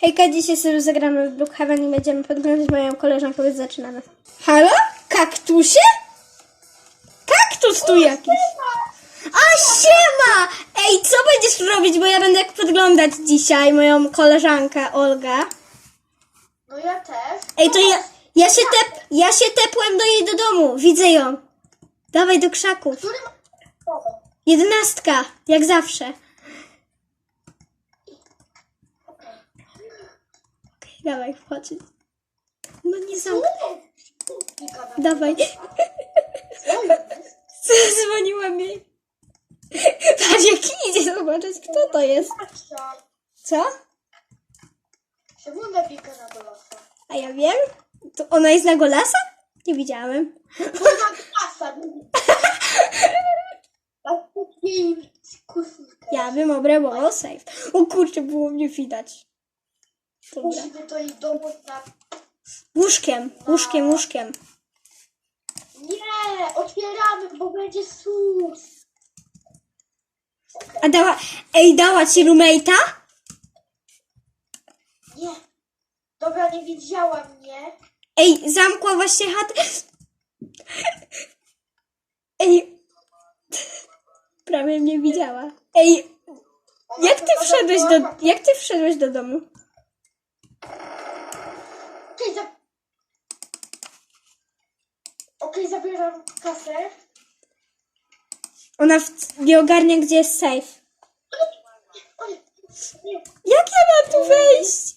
Hejka, dzisiaj sobie zagramy w Brookhaven i będziemy podglądać moją koleżankę, więc zaczynamy. Halo? Kaktusie? Kaktus tu jakiś. A siema! Ej, co będziesz robić, bo ja będę podglądać dzisiaj moją koleżankę Olgę. No ja też. Ej, to ja, ja, się tep, ja się tepłem do jej do domu, widzę ją. Dawaj do krzaków. Jedenastka, jak zawsze. Dawaj, wchodź. No nie zamk... Dawaj. Zadzwoniłam jej. Patrz, jak idzie zobaczyć, kto to jest. Co? Czemu nabika na dolasa? A ja wiem. To ona jest na golasa? Nie widziałem. Na klasa. Tak. Ja bym obrał safe. O kurczę, było mnie widać. Dobra. Musimy to jej domu na... Łóżkiem, łóżkiem, łóżkiem. Nie! Otwieramy, bo będzie sus. A dała, ej, dała ci roommate'a? Nie. Dobra, nie widziała mnie. Ej, zamkła właśnie chatę. Ej, prawie mnie widziała. Ej, Ona jak ty chyba wszedłeś do, jak ty wszedłeś do domu? Okej, za... Kasę. Ona w, nie ogarnia, gdzie jest safe. Jak ja mam tu wejść?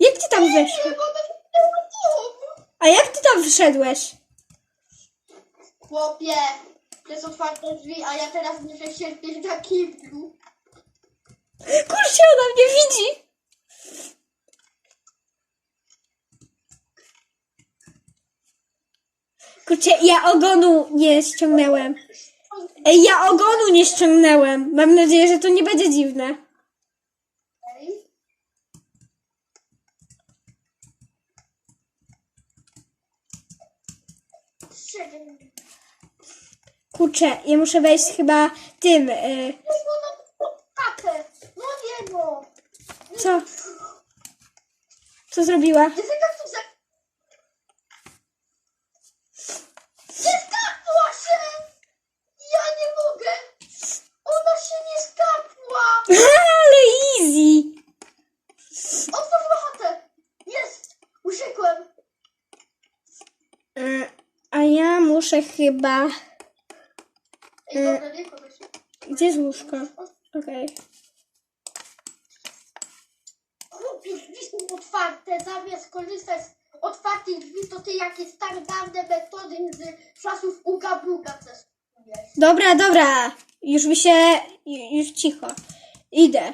Jak ty tam weszłeś? A jak ty tam wszedłeś? Chłopie, to jest otwarte drzwi, a ja teraz muszę sierpieć na kiblu. Kurczę, ona mnie widzi. Kurczę, ja ogonu nie ściągnęłem. Ej, ja ogonu nie ściągnęłem. Mam nadzieję, że to nie będzie dziwne. Kurczę, ja muszę wejść chyba tym. Y, No no. co? Co zrobiła? Jest jaka tu za... Nie skapła się! Ja nie mogę! Ona się nie skapła! Ale easy. Otworzyła chatę! Jest! Uciekłem! Y, a ja muszę chyba. Ej, dobra, nie kogoś. Gdzie jest łóżko? Okej. Chłopie, drzwi są otwarte, zamiast korzystać z otwartych drzwi, to ty jakieś standardne metody z czasów Uga Buga testujesz. Dobra, dobra. Już mi się. Już cicho. Idę.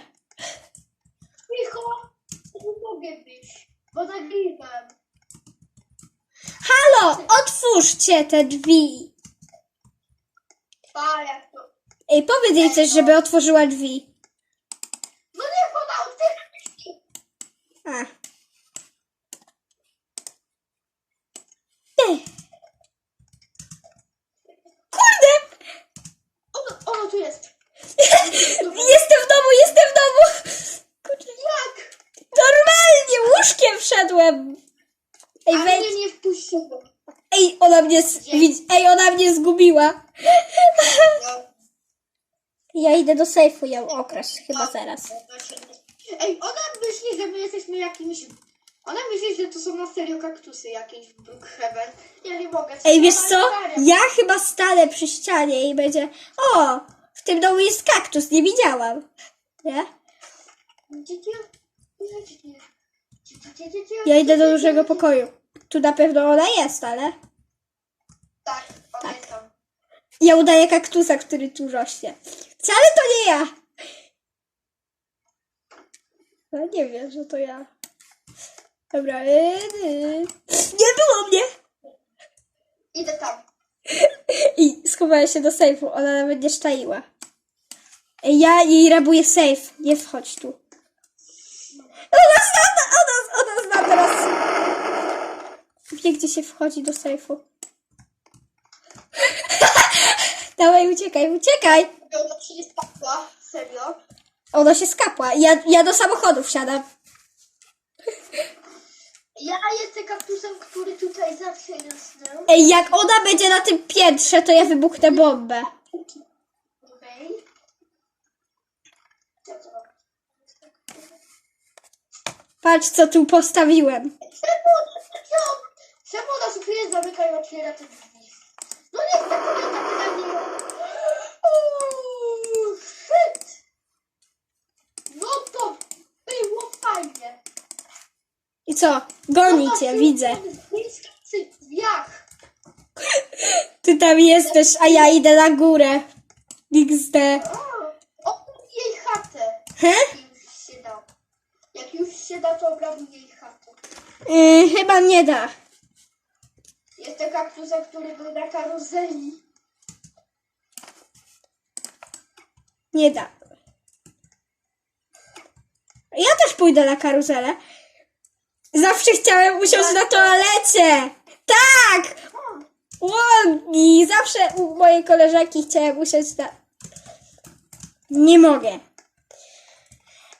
Cicho, nie mogę być, bo nagrywam. Halo, otwórzcie te drzwi. Pa, jak to... Ej, powiedz jej coś, żeby otworzyła drzwi. No niech ona otwiera drzwi! A. Ej. Kurde! Ono, ono tu jest. Jestem w domu, jestem w domu! Kurczę. Jak? Normalnie łóżkiem wszedłem. Ej, A wejdź. mnie nie wpuściło. Ej, ona mnie, z... Ej, ona mnie zgubiła. Ja idę do sejfu ją okraść chyba zaraz. Ej, ona myśli, że my jesteśmy jakimś... Ona myśli, że to są na serio kaktusy jakieś w Brookhaven. Ja nie mogę. Ej, wiesz co? Ja chyba stanę przy ścianie i będzie. O! W tym domu jest kaktus, nie widziałam. Nie? Ja idę do dużego pokoju. Tu na pewno ona jest, ale. Tak, ona jest tam. Ja udaję kaktusa, który tu rośnie. Wcale to nie ja. No nie wiem, że to ja. Dobra. yy, yy. Nie było mnie! Idę tam. I schowała się do sejfu. Ona nawet nie szczaiła. Ja jej rabuję safe. Nie wchodź tu. Ona zna, ona, ona zna teraz. Wie, gdzie się wchodzi do sejfu. Dawaj, uciekaj, uciekaj. Ona się nie spakła. Serio. Ona się skapła. Ja, ja do samochodu wsiadam. Ja jestem kaktusem, który tutaj zawsze rosnął. Ej, jak ona będzie na tym piętrze, to ja wybuchnę bombę. Okej. Co to? Patrz, co tu postawiłem. Czemu, czemu, czemu ona co chwilę zamyka i otwiera te drzwi? No nie chcę tutaj tak nie. Shit! No to było fajnie. I co? Goni cię, widzę. błyskawych drzwiach. Ty tam jesteś, a ja idę na górę. XD. O, obrabuj jej chatę. He? Jak już się da. Jak już się da, to obrabuj jej chatę. Yy, chyba nie da. Jestem kaktusem, który był na karuzeli. Nie da. Ja też pójdę na karuzelę. Zawsze chciałem usiąść na toalecie. Tak! Łogi! Zawsze u mojej koleżanki chciałem usiąść na... Nie mogę.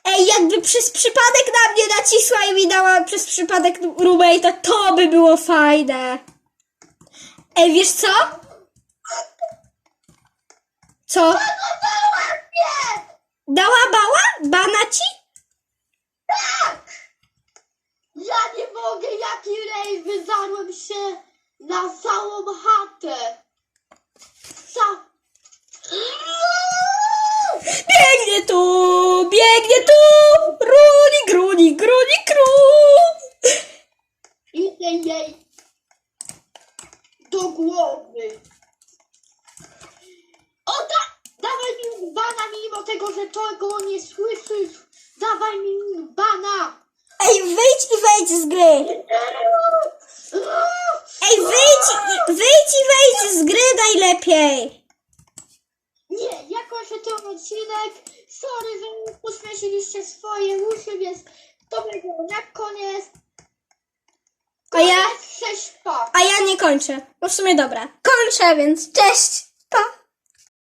Ej, jakby przez przypadek na mnie nacisła i mi dała przez przypadek roommate'a, to by było fajne. Ej, wiesz co? Co? Nie! Dała bała? Bana ci? Tak! Ja nie mogę, jaki rej, wyzarłem się na całą chatę. Ca... Biegnie tu, biegnie tu! Runik, runik, runik, run! Idę jej do głowy. O tak! Dawaj mi bana mimo tego, tego nie słyszysz. Dawaj mi bana. Ej, wyjdź i wejdź z gry! Ej, wyjdź, i- wyjdź i wejdź z gry najlepiej! Nie, ja kończę ten odcinek. Sorry, że pośmieszyliście swoje uszy, więc to będzie na koniec. A ja, Cześć, pa! a ja nie kończę. No w sumie dobra. Kończę, więc cześć!